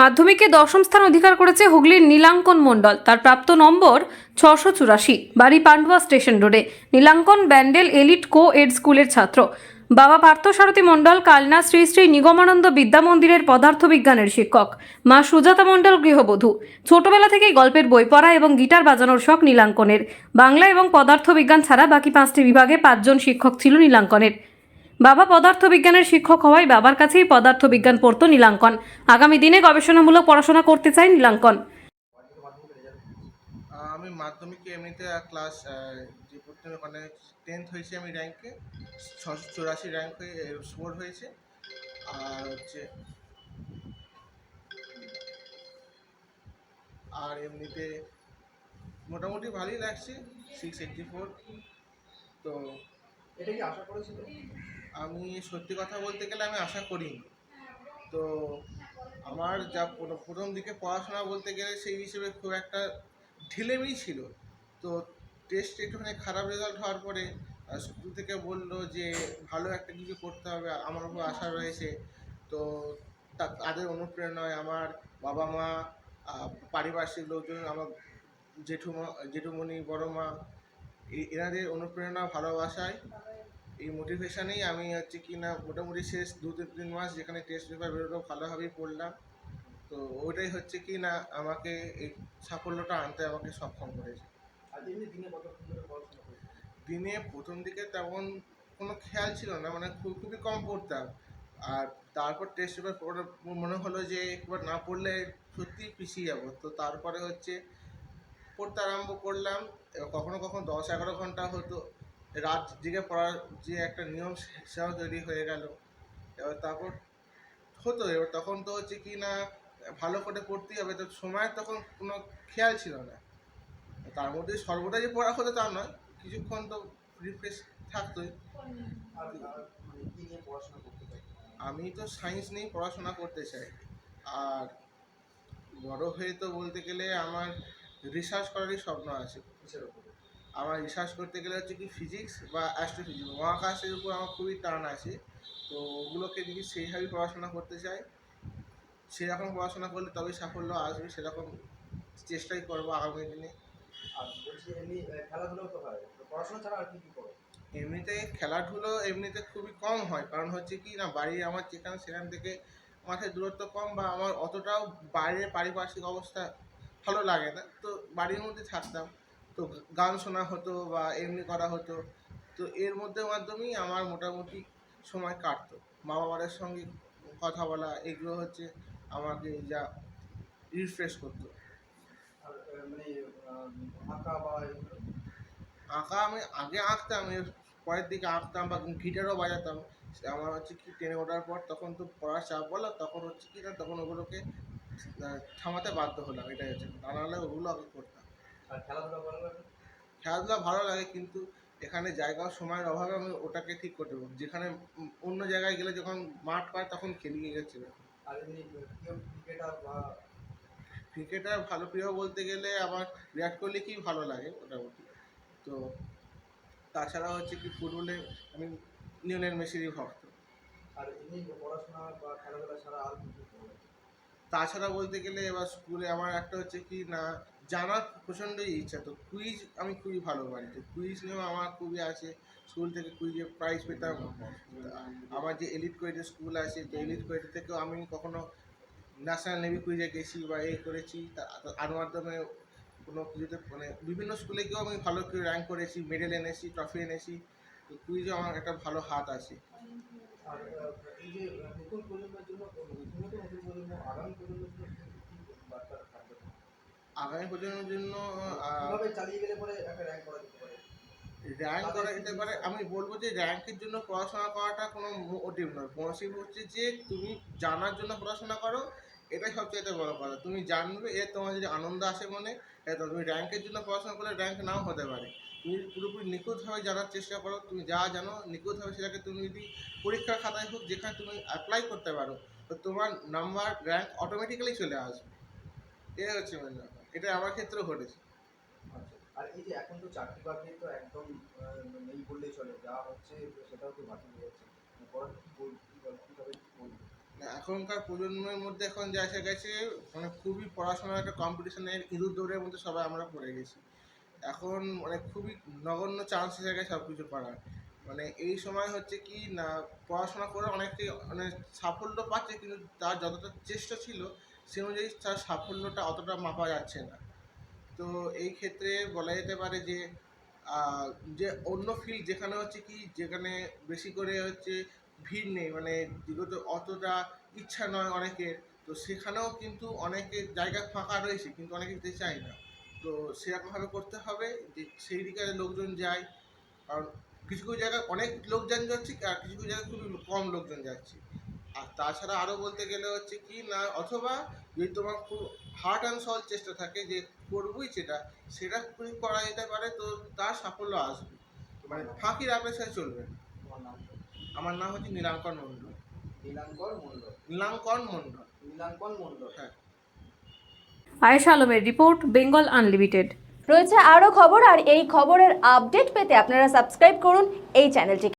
মাধ্যমিকে দশম স্থান অধিকার করেছে হুগলির নীলাঙ্কন মণ্ডল। তার প্রাপ্ত নম্বর ছশো চুরাশি। বাড়ি পান্ডুয়া স্টেশন রোডে। Nilankan Bandel elite co ed স্কুলের ছাত্র। বাবা পার্থসারথী মণ্ডল, কালনা শ্রী শ্রী নিগমানন্দ বিদ্যা মন্দিরের পদার্থবিজ্ঞানের শিক্ষক। মা সুজাতা মণ্ডল, গৃহবধূ। ছোটবেলা থেকেই গল্পের বই পড়া এবং গিটার বাজানোর শখ নীলাঙ্কনের। বাংলা এবং পদার্থবিজ্ঞান ছাড়া বাকি পাঁচটি বিভাগে পাঁচজন শিক্ষক ছিল নীলাঙ্কনের। বাবা পদার্থবিজ্ঞানের শিক্ষক হওয়ায় বাবার কাছেই পদার্থবিজ্ঞান পড়তো নীলাঙ্কন। আগামী দিনে গবেষণামূলক পড়াশোনা করতে চায় নীলাঙ্কন। আমি মাধ্যমিকে এমনিতে ক্লাস যে পড়তে মানে টেন্থ হয়েছে আমি র্যাঙ্কে ছশো চুরাশি র্যাঙ্ক হয়ে স্কোর হয়েছে। আর হচ্ছে আর এমনিতে মোটামুটি ভালোই লাগছে সিক্স এইটটি ফোর তো এটা কি আশা করেছিল? আমি সত্যি কথা বলতে গেলে আমি আশা করিনি। তো আমার যা প্রথম দিকে পড়াশোনা বলতে গেলে সেই হিসেবে খুব একটা ঢিলেমিই ছিল। তো টেস্ট একটুখানি খারাপ রেজাল্ট হওয়ার পরে স্কুল থেকে বলল যে ভালো একটা কিছু করতে হবে আমার উপর আশা রয়েছে। তো তাদের অনুপ্রেরণায় আমার বাবা মা পারিপার্শ্বিক লোকজন, আমার জেঠুমা, জেঠুমণি বড় মা এনাদের অনুপ্রেরণা, ভালোবাসায় এই মোটিভেশানেই আমি হচ্ছে কি না মোটামুটি শেষ দু তিন তিন মাস যেখানে টেস্ট পেপার বেরোলো ভালোভাবেই পড়লাম। তো ওইটাই হচ্ছে কি না আমাকে এই সাফল্যটা আনতে আমাকে সক্ষম করেছে। দিনে প্রথম দিকে তেমন কোনো খেয়াল ছিল না মানে খুব খুবই কম পড়তাম। আর তারপর টেস্ট পেপার পড়ে মনে হলো যে একবার না পড়লে সত্যিই পিছিয়ে যাব। তো তারপরে হচ্ছে পড়তে আরম্ভ করলাম। কখনো কখনো দশ এগারো ঘণ্টা হতো রাত জেগে পড়ার যে একটা নিয়ম সেটাও তৈরি হয়ে গেল। এবার তারপর হতো, এবার তখন তো হচ্ছে কি না, ভালো করে পড়তেই হবে, তো সময়ের তখন কোনো খেয়াল ছিল না। তার মধ্যে সর্বদা যে পড়া হতো তা নয়, কিছুক্ষণ তো রিফ্রেশ থাকতোই। নিয়ে আমি তো সায়েন্স নিয়েই পড়াশোনা করতে চাই। আর বড় হয়ে তো বলতে গেলে আমার রিসার্চ করারই স্বপ্ন আছে। আমার রিসার্চ করতে গেলে হচ্ছে কি ফিজিক্স বা অ্যাস্ট্রোফিজিক্স মহাকাশের উপর আমার খুবই টান আছে। তো ওগুলোকে যদি সেইভাবেই পড়াশোনা করতে চাই। সেরকম পড়াশোনা করলে তবেই সাফল্য আসবে সেরকম চেষ্টাই করব আগামী দিনে। আর বলছি এমনি আহ, খেলাধুলাও তো তো পড়াশোনা ছাড়া আর কি কি এমনিতে খেলাধুলো এমনিতে খুবই কম হয় কারণ হচ্ছে কি না বাড়ি আমার যেখানে সেখান থেকে মাঠের দূরত্ব কম বা আমার অতটাও বাইরে পারিপার্শ্বিক অবস্থা ভালো লাগে না। তো বাড়ির মধ্যে থাকতাম। তো গান শোনা হতো বা এমনি করা হতো। তো এর মধ্যে মাধ্যমেই আমার মোটামুটি সময় কাটতো। মা বাবার সঙ্গে কথা বলা, এগুলো হচ্ছে আমাকে যা রিফ্রেশ করতো। মানে আঁকা বা আঁকা আমি আগে আঁকতাম, এর পরের দিকে আঁকতাম বা গিটারও বাজাতাম। আমার হচ্ছে কি টেনে ওঠার পর তখন তো পড়ার চাপ বলো, তখন হচ্ছে কি না, তখন ওগুলোকে থামাতে বাধ্য হলাম। এটাই হচ্ছে। তা নাহলে ওগুলো আগে করতাম। আর খেলাধুলা ভালো লাগে? খেলাধুলা ভালো লাগে কিন্তু এখানে জায়গা ও সময়ের অভাবে আমি ওটাকে ঠিক করতে পারব যেখানে অন্য জায়গায় গেলে যখন মাঠ পায় তখন খেলি গেছে আর এমনি ক্রিকেটার বা ক্রিকেটার ভালো প্রিয় বলতে গেলে আমার বিরাট কোহলিকেই ভালো লাগে মোটামুটি। তো তাছাড়া হচ্ছে কি ফুটবলে আমি লিওনেল মেসিরই ভক্ত। আর এমনি পড়াশোনা বা খেলাধুলা ছাড়া আর তাছাড়া বলতে গেলে এবার স্কুলে আমার একটা হচ্ছে কি না জানার প্রচণ্ডই ইচ্ছা। তো কুইজ আমি খুবই ভালো পারি। তো কুইজ নিয়েও আমার খুবই আছে। স্কুল থেকে কুইজে প্রাইজ পেতাম। আমার যে এলিট কোয়েটের স্কুল আছে, তো এলিট কোয়েট থেকেও আমি কখনো ন্যাশনাল নেভি কুইজে গেছি বা এ করেছি। তার মাধ্যমে কোনো কিছুতে মানে বিভিন্ন স্কুলে গিয়েও আমি ভালো করে র্যাঙ্ক করেছি মেডেল এনেছি ট্রফি এনেছি। তো কুইজে আমার একটা ভালো হাত আছে। আর এই যে জন্য তুমি তো নতুন প্রজন্ম আগামী প্রজন্মের জন্য কি কি বার্তা থাকবে আগামী প্রজন্মের জন্য কীভাবে চালিয়ে গেলে পরে একটা র্যাঙ্ক করা যেতে পারে? র্যাঙ্ক করা যেতে পারে? আমি বলব যে র্যাঙ্কের জন্য পড়াশোনা করাটা কোনো মোটিভ নয়। মোটিভ হচ্ছে যে তুমি জানার জন্য পড়াশোনা করো এটাই সবচেয়ে বড় কথা। তুমি জানবে এর তোমার যদি আনন্দ আসে মনে এ তো তুমি র্যাঙ্কের জন্য পড়াশোনা করলে র্যাঙ্ক নাও হতে পারে। তুমি পুরোপুরি নিখুঁতভাবে জানার চেষ্টা করো তুমি যা জানো নিখুঁতভাবে সেটাকে তুমি যদি পরীক্ষার খাতায় হোক যেখানে তুমি অ্যাপ্লাই করতে পারো তো তোমার নাম্বার র্যাঙ্ক অটোমেটিক্যালি চলে আসবে। এটাই হচ্ছে মেন ব্যাপার। এটা আমার ক্ষেত্রেও ঘটেছে। আচ্ছা আর এই যে এখন তো চাকরি বাকরি তো একদম নেই বললেই চলে যা হচ্ছে সেটাও তো বাতিল হয়ে যাচ্ছে। পড়াশোনা কি বল কি বল- কীভাবে কি বলব? এখনকার প্রজন্মের মধ্যে এখন যা এসে গেছে মানে খুবই পড়াশোনার একটা কম্পিটিশনের ইঁদুর দৌড়ের মধ্যে সবাই আমরা পড়ে গেছি। এখন মানে খুবই নগণ্য চান্স এসে গেছে সব কিছু করার। মানে এই সময় হচ্ছে কি না পড়াশোনা করে অনেকে মানে সাফল্য পাচ্ছে কিন্তু তার যতটা চেষ্টা ছিল সে অনুযায়ী তার সাফল্যটা অতটা মাপা যাচ্ছে না। তো এই ক্ষেত্রে বলা যেতে পারে যে যে অন্য ফিল্ড যেখানে হচ্ছে কি, যেখানে বেশি করে হচ্ছে ভিড় নেই মানে বিগত অতটা ইচ্ছা নয় অনেকের, তো সেখানেও কিন্তু অনেকের জায়গা ফাঁকা রয়েছে, কিন্তু অনেকে যেতে চায় না। তো সেরকমভাবে করতে হবে যে সেই দিকে লোকজন যায়, কারণ কিছু কিছু জায়গায় অনেক লোকজন যাচ্ছে আর কিছু কিছু জায়গায় খুবই কম লোকজন যাচ্ছে। আর তাছাড়া আরও বলতে গেলে হচ্ছে কি না অথবা যদি তোমার খুব হার্ট অ্যান্ড সল চেষ্টা থাকে যে করবই যেটা সেটা যদি করা যেতে পারে তো তার সাফল্য আসবে। মানে ফাঁকির অপেক্ষায় চলবে। আমার নাম হচ্ছে নীলাঙ্কন মণ্ডল। নীলাঙ্কর মণ্ডল। নীলাঙ্কন মণ্ডল। নীলাঙ্কন মণ্ডল। হ্যাঁ। আয়েশা আলমের রিপোর্ট বেঙ্গল আনলিমিটেড। রয়েছে আরও খবর আর এই খবরের আপডেট পেতে আপনারা সাবস্ক্রাইব করুন এই চ্যানেলটিকে।